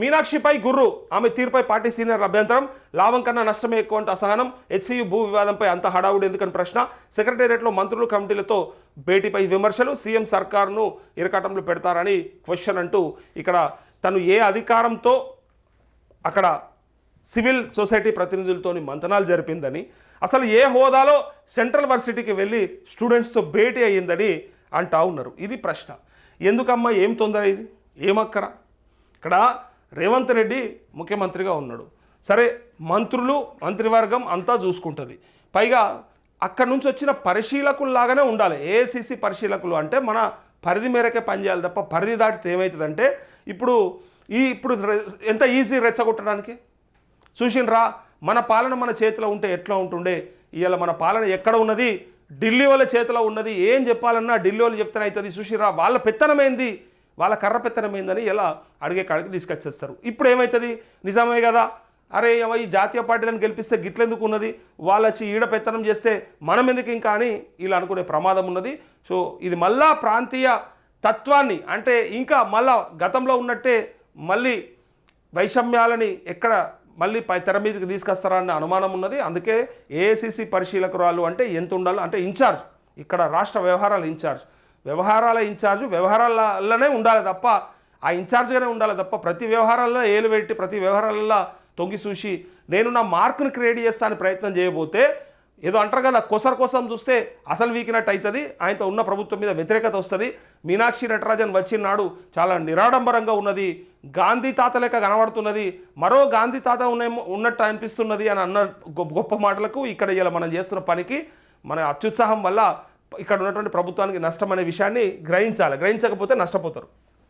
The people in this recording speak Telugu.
మీనాక్షిపై గుర్రు. ఆమె తీరుపై పార్టీ సీనియర్ అభ్యంతరం. లాభం కన్నా నష్టమే ఎక్కువ అంటూ అసహనం. హెచ్సియు భూ వివాదంపై అంత హడావుడు ఎందుకని ప్రశ్న. సెక్రటేరియట్లో మంత్రులు కమిటీలతో భేటీపై విమర్శలు. సీఎం సర్కార్ను ఇరకాటంలో పెడతారని క్వశ్చన్ అంటూ ఇక్కడ తను ఏ అధికారంతో అక్కడ సివిల్ సొసైటీ ప్రతినిధులతోని మంతనాలు జరిపిందని అసలు ఏ హోదాలో సెంట్రల్ వర్సిటీకి వెళ్ళి స్టూడెంట్స్తో భేటీ అయ్యిందని అంటా ఉన్నారు. ఇది ప్రశ్న. ఎందుకమ్మా ఏం తొందర ఇది? ఏమక్కరా? ఇక్కడ రేవంత్ రెడ్డి ముఖ్యమంత్రిగా ఉన్నాడు. సరే మంత్రులు మంత్రివర్గం అంతా చూసుకుంటుంది. పైగా అక్కడి నుంచి వచ్చిన పరిశీలకుల్లాగానే ఉండాలి. ఏఐసిసి పరిశీలకులు అంటే మన పరిధి మేరకే పనిచేయాలి తప్ప పరిధి దాటితే ఏమవుతుందంటే ఇప్పుడు ఈ ఇప్పుడు రె- ఎంత ఈజీ రెచ్చగొట్టడానికి? చూసినరా మన పాలన మన చేతిలో ఉంటే ఎట్లా ఉంటుండే? ఇవాళ మన పాలన ఎక్కడ ఉన్నది? ఢిల్లీ వాళ్ళ చేతిలో ఉన్నది? ఏం చెప్పాలన్నా ఢిల్లీ వాళ్ళు చెప్తేనే అవుతుంది చూసిరా వాళ్ళ పెత్తనమైంది? వాళ్ళ కర్ర పెత్తనమైందని ఎలా అడిగే కాడికి తీసుకొచ్చేస్తారు. ఇప్పుడు ఏమవుతుంది నిజమే కదా? అరే ఏమో ఈ జాతీయ పార్టీలను గెలిపిస్తే గిట్లెందుకు ఉన్నది? వాళ్ళు వచ్చి ఈడ పెత్తనం చేస్తే మనం ఎందుకు ఇంకా అని ఇలా అనుకునే ప్రమాదం ఉన్నది. సో ఇది మళ్ళా ప్రాంతీయ తత్వాన్ని అంటే ఇంకా మళ్ళా గతంలో ఉన్నట్టే మళ్ళీ వైషమ్యాలని ఎక్కడ మళ్ళీ పై తెర మీదకి తీసుకొస్తారన్న అనుమానం ఉన్నది. అందుకే ఏఐసిసి పరిశీలకురాలు అంటే ఎంత ఉండాలో? అంటే ఇన్ఛార్జ్. ఇక్కడ రాష్ట్ర వ్యవహారాల ఇన్ఛార్జ్. వ్యవహారాల ఇన్ఛార్జ్ వ్యవహారాలలోనే ఉండాలి తప్ప ఆ ఇన్ఛార్జ్గానే ఉండాలి తప్ప ప్రతి వ్యవహారాల్లో ఏలు పెట్టి ప్రతి వ్యవహారాలలో తొంగి చూసి నేను నా మార్కును క్రియేట్ చేస్తాను ప్రయత్నం చేయబోతే ఏదో అంటారు కదా కొసర కోసం చూస్తే అసలు వీకినట్టు అవుతుంది ఆయనతో ఉన్న ప్రభుత్వం మీద వ్యతిరేకత వస్తుంది. మీనాక్షి నటరాజన్ వచ్చిన నాడు చాలా నిరాడంబరంగా ఉన్నది గాంధీ తాత లెక్క కనబడుతున్నది మరో గాంధీ తాత ఉన్నేమో ఉన్నట్టు అనిపిస్తున్నది అని అన్న గొప్ప గొప్ప మాటలకు ఇక్కడ ఇలా మనం చేస్తున్న పనికి మన అత్యుత్సాహం వల్ల ఇక్కడ ఉన్నటువంటి ప్రభుత్వానికి నష్టం అనే విషయాన్ని గ్రహించాలి. గ్రహించకపోతే నష్టపోతారు.